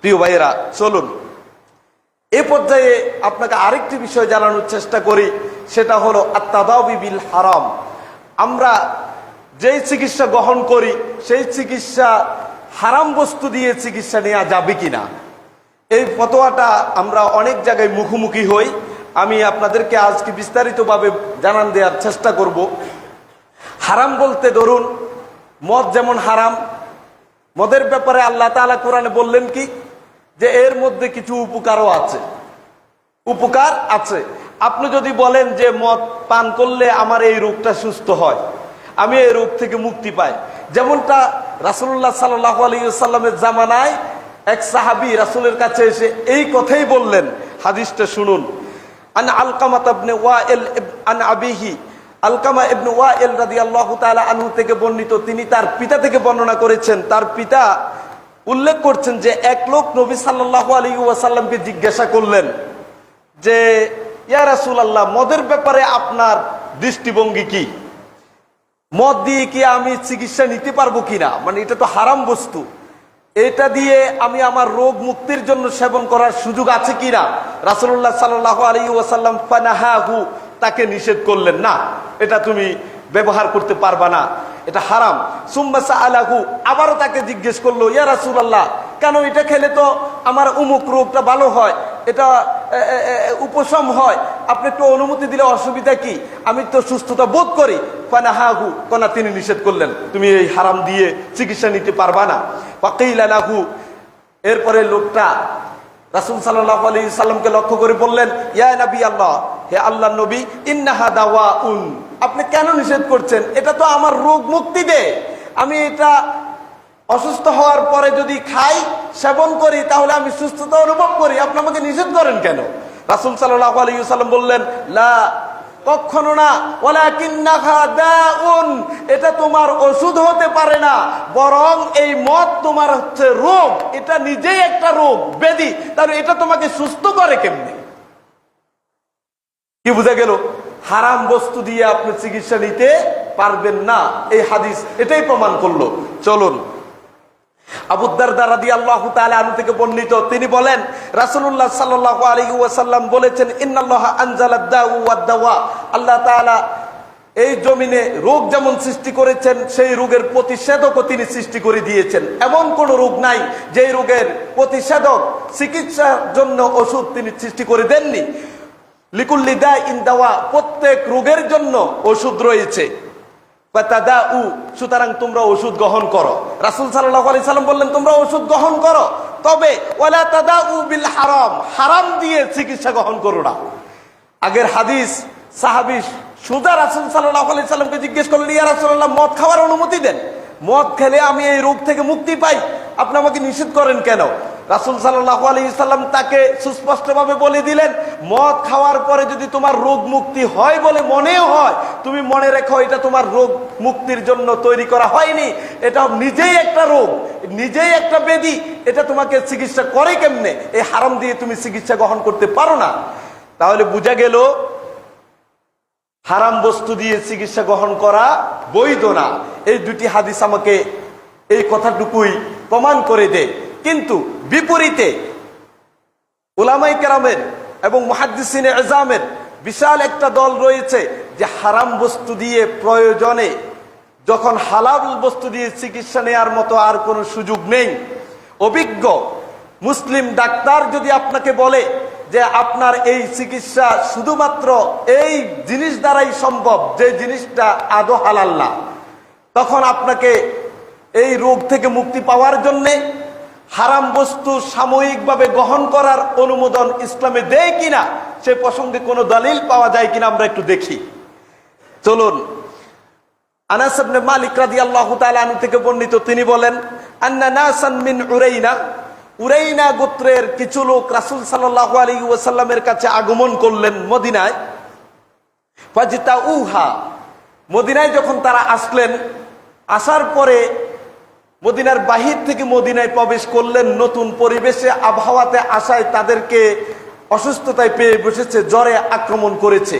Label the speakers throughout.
Speaker 1: প্রিয় ভাইয়েরা, চলুন। এ পর্যায়ে আপনাকে আরেকটি বিষয় জানানোর চেষ্টা করি, সেটা হলো আত্মাদাবি বিল হারাম। আমরা যেই চিকিৎসা গ্রহণ করি, সেই চিকিৎসা হারাম বস্তু দিয়ে চিকিৎসা নেওয়া যাবে কিনা? এই ফতোয়াটা আমরা অনেক জায়গায় মুখোমুখি হই। আমি আপনাদেরকে আজকে বিস্তারিতভাবে জানান দেওয়ার চেষ্টা করব। হারাম বলতে ধরুন, মদ যেমন হারাম, মদের ব্যাপারে আল্লাহ তাআলা কোরআনে বললেন কি? যে এর মধ্যে কিছু উপকারও আছে। উপকার আছে। আপনি যদি বলেন যে মদ পান করলে আমার এই রোগটা সুস্থ হয়, আমি এই রোগ থেকে মুক্তি পাই। যেমনটা রাসুল্লাহ সাল্লাহ জামানায় এক সাহাবি রাসুলের কাছে এসে এই কথাই বললেন। হাদিসটা শুনুন। আন আবিহি। আলকামা থেকে বর্ণিত, তিনি তার পিতা থেকে বর্ণনা করেছেন। তার পিতা উল্লেখ করছেন যে এক লোক নবী সাল্লাল্লাহু আলাইহি ওয়াসাল্লামকে জিজ্ঞাসা করলেন যে, ইয়া রাসূলুল্লাহ, মদের ব্যাপারে আপনার দৃষ্টিভঙ্গি কি? মদ দিয়ে কি আমি চিকিৎসা নিতে পারব কিনা? মানে এটা তো হারাম বস্তু। এটা দিয়ে আমি আমার রোগ মুক্তির জন্য সেবন করার সুযোগ আছে কিনা? রাসুল্লাহ সাল্লাহ আলী ওয়াসাল্লাম পানাহাহু তাকে নিষেধ করলেন, না, এটা তুমি ব্যবহার করতে পারবা না। এটা হারাম। সুম্মাসা আলাহু আবারও তাকে জিজ্ঞেস করল, ইয়া রাসুলাল্লাহ, কেন এটা খেলে তো আমার উমুক রোগটা ভালো হয়? এটা উপশম হয়। আপনি একটু অনুমতি দিলে অসুবিধা কি? আমি তো সুস্থতা বোধ করি। কানা হাহু কনা তিনি নিষেধ করলেন, তুমি এই হারাম দিয়ে চিকিৎসা নিতে পারবা না। পাকেইলাহু এরপরে লোকটা রাসুল সাল্লাহ আলী সাল্লামকে লক্ষ্য করে বললেন, ইয়া নবী আল্লাহ হে আল্লাহ নবী ইন্নাহা দাওয়া উন আপনি কেন নিষেধ করছেন? এটা তো আমার রোগ মুক্তি দে। আমি এটা অসুস্থ হওয়ার পরে যদি খাই, সেবন করি, তাহলে আমি সুস্থতা অনুভব করি। আপনি আমাকে নিষেধ করেন কেন? রাসুল সাল্লাহ আলী সাল্লাম বললেন, লা, কখনো না। এটা তোমার ওষুধ হতে পারে না। বরং এই মদ তোমার হচ্ছে রোগ। এটা নিজেই একটা রোগ ব্যাধি তাহলে এটা তোমাকে সুস্থ করে কেমনি? কি বুঝা গেল? হারাম বস্তু দিয়ে আপনি চিকিৎসা নিতে পারবেন না। এই হাদিস এটাই প্রমাণ করল। চলুন। আনু থেকে বর্ণিত। তিনি বলেন রাসুল্লাহ বলেছেন, ইন্নাল্লাহ আল্লাহ এই জমিনে রোগ যেমন সৃষ্টি করেছেন, সেই রোগের প্রতিষেধকও তিনি সৃষ্টি করে দিয়েছেন। এমন কোন রোগ নাই যে রোগের প্রতিষেধক চিকিৎসার জন্য ওষুধ তিনি সৃষ্টি করে দেননি। লিকুল্লি দায় ইন দাওয়া, প্রত্যেক রোগের জন্য ওষুধ রয়েছে। উ সুতরাং তোমরা ওষুধ গ্রহণ করো। রাসুল সাল্লাহ আলি সাল্লাম বললেন, তোমরা ওষুধ গ্রহণ করো। তবে ওলা তাদা উ বিল হারাম হারাম দিয়ে চিকিৎসা গ্রহণ করো না। আগের হাদিস সাহাবি সুদা রাসুল সাল্লাহ আলি জিজ্ঞেস করলেন, ইয়া রাসুল্লাহ মদ খাওয়ার অনুমতি দেন? মদ খেলে আমি এই রোগ থেকে মুক্তি পাই। আপনি আমাকে নিষেধ করেন কেন? রাসুল সাল্লাহ আলী সাল্লাম তাকে সুস্পষ্টভাবে বলে দিলেন, মদ খাওয়ার পরে যদি তোমার রোগ মুক্তি হয় বলে মনেও হয়, তুমি মনে রেখো এটা তোমার রোগ মুক্তির জন্য তৈরি করা হয়নি, এটা নিজেই একটা রোগ, নিজেই একটা বেদি এটা তোমাকে চিকিৎসা করে কেমনে? এই হারাম দিয়ে তুমি চিকিৎসা গ্রহণ করতে পারো না। তাহলে বোঝা গেল, হারাম বস্তু দিয়ে চিকিৎসা গ্রহণ করা বৈধ না। এই দুটি হাদিস আমাকে এই কথাটুকুই প্রমাণ করে দেয় কিন্তু বিপরীতে ওলামাই কেরামের এবং মহাদ্দিসিন এজামের বিশাল একটা দল রয়েছে যে হারাম বস্তু দিয়ে প্রয়োজনে যখন হালাল বস্তু দিয়ে চিকিৎসা নেওয়ার মতো আর কোনো সুযোগ নেই। অভিজ্ঞ মুসলিম ডাক্তার যদি আপনাকে বলে যে আপনার এই চিকিৎসা শুধুমাত্র এই জিনিস দ্বারাই সম্ভব, যে জিনিসটা আদৌ হালাল না, তখন আপনাকে এই রোগ থেকে মুক্তি পাওয়ার জন্যে হারাম বস্তু সাময়িকভাবে গ্রহণ করার অনুমোদন ইসলামে দেয় কিনা, সে প্রসঙ্গে কোনো দলিল পাওয়া যায় কিনা আমরা একটু দেখি। চলুন। আনাস ইবনে মালিক রাদিয়াল্লাহু তাআলা আনহু থেকে বর্ণিত, তিনি বলেন, আন্না নাসান উরাইনা। গোত্রের কিছু লোক রাসূল সাল্লাল্লাহু আলাইহি ওয়াসাল্লামের কাছে আগমন করলেন মদিনায়। ফাজিতা উহা মদিনায় যখন তারা আসলেন, আসার পরে মদিনার বাহির থেকে মদিনায় প্রবেশ করলেন, নতুন পরিবেশে আবহাওয়াতে আসায় তাদেরকে অসুস্থতায় পেয়ে বসেছে, জ্বরে আক্রমণ করেছে।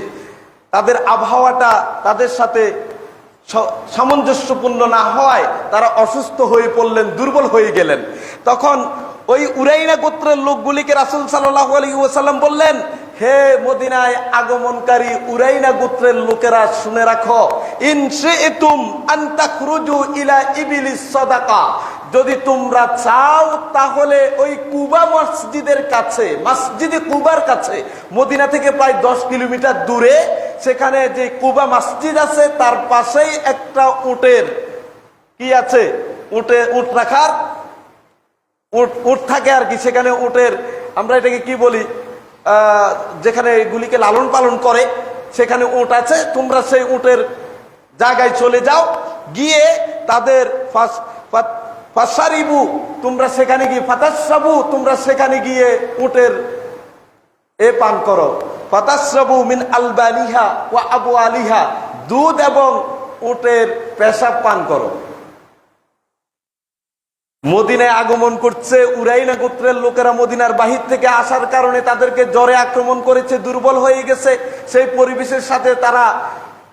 Speaker 1: তাদের আবহাওয়াটা তাদের সাথে সামঞ্জস্যপূর্ণ না হওয়ায় তারা অসুস্থ হয়ে পড়লেন, দুর্বল হয়ে গেলেন। তখন ওই উরাইনা গোত্রের লোকগুলিকে রাসুল সাল্লাহ আলী ওসাল্লাম বললেন হে মদিনায় আগমনকারী উরাইনা গোত্রের লোকেরা শুনে রাখো ইনশিতুম আন্তাখরুজু ইলা ইবিলিস সাদাকা। যদি তোমরা চাও তাহলে ওই কুবা মসজিদের কাছে, মসজিদে কুবার কাছে, মদিনা থেকে প্রায় দশ কিলোমিটার দূরে, সেখানে যে কুবা মসজিদ আছে, তার পাশেই একটা উটের কি আছে? উটে, উট রাখার, উট উট থাকে আর কি, সেখানে উটের, আমরা এটাকে কি বলি? যেখানে এগুলিকে লালন পালন করে, সেখানে উট আছে। তোমরা সেই উটের জায়গায় চলে যাও। গিয়ে তাদের ফাস- ফাসারিবু, তোমরা সেখানে গিয়ে ফাতাসাবু তোমরা সেখানে গিয়ে উটের এ পান করো। ফাতাসরাবু মিন আলবানিহা ও আবু আলিহা দুধ এবং উটের পেশাব পান করো। মদিনায় আগমন করছে, উরাইনা গোত্রের লোকেরা মদিনার বাহির থেকে আসার কারণে তাদেরকে জ্বরে আক্রমণ করেছে, দুর্বল হয়ে গেছে। সেই পরিবেশের সাথে তারা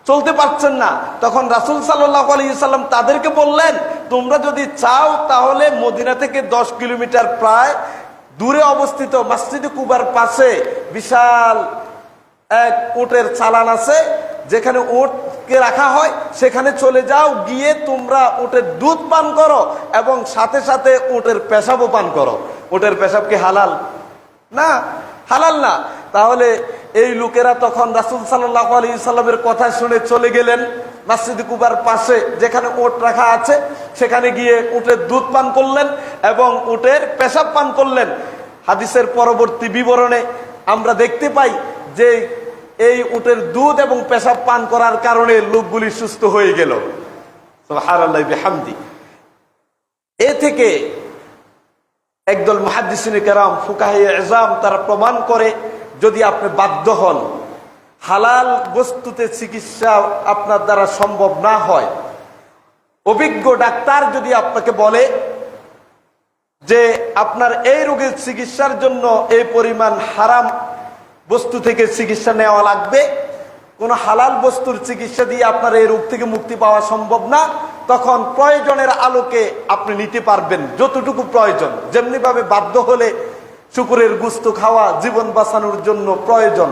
Speaker 1: চলতে পারছেন না। তখন রাসুল সাল্লাহ আলী সাল্লাম তাদেরকে বললেন, তোমরা যদি চাও তাহলে মদিনা থেকে দশ কিলোমিটার প্রায় দূরে অবস্থিত মসজিদে কুবার পাশে বিশাল এক উটের চালান আছে, যেখানে উটকে রাখা হয়, সেখানে চলে যাও, গিয়ে তোমরা উটের দুধ পান করো এবং সাথে সাথে উটের পেশাবও পান করো। উটের পেশাব কি হালাল? না হালাল না। তাহলে এই লোকেরা তখন রাসুল সাল্লাহ আলী সাল্লামের কথা শুনে চলে গেলেন মসজিদ কুবার পাশে, যেখানে উট রাখা আছে, সেখানে গিয়ে উটের দুধ পান করলেন এবং উটের পেশাব পান করলেন। হাদিসের পরবর্তী বিবরণে আমরা দেখতে পাই যে এই উটের দুধ এবং পেশাব পান করার কারণে লোকগুলি সুস্থ হয়ে গেল। বিহামদি। এ থেকে একদল মহাদিসিনে কেরাম এজাম তারা প্রমাণ করে, যদি আপনি বাধ্য হন, হালাল বস্তুতে চিকিৎসা আপনার দ্বারা সম্ভব না হয়, অভিজ্ঞ ডাক্তার যদি আপনাকে বলে যে আপনার এই রোগের চিকিৎসার জন্য এই পরিমাণ হারাম বস্তু থেকে চিকিৎসা নেওয়া লাগবে। কোন হালাল বস্তুর চিকিৎসা দিয়ে আপনার এই রোগ থেকে মুক্তি পাওয়া সম্ভব না। তখন প্রয়োজনের আলোকে আপনি নিতে পারবেন যতটুকু প্রয়োজন। যেমনি ভাবে বাধ্য হলে শুকুরের গুস্ত খাওয়া জীবন বাঁচানোর জন্য প্রয়োজন।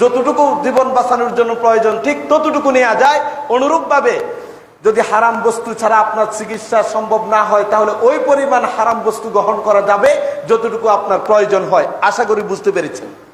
Speaker 1: যতটুকু জীবন বাঁচানোর জন্য প্রয়োজন, ঠিক ততটুকু নেওয়া যায়। অনুরূপভাবে যদি হারাম বস্তু ছাড়া আপনার চিকিৎসা সম্ভব না হয়, তাহলে ওই পরিমাণ হারাম বস্তু গ্রহণ করা যাবে যতটুকু আপনার প্রয়োজন হয়। আশা করি বুঝতে পেরেছেন।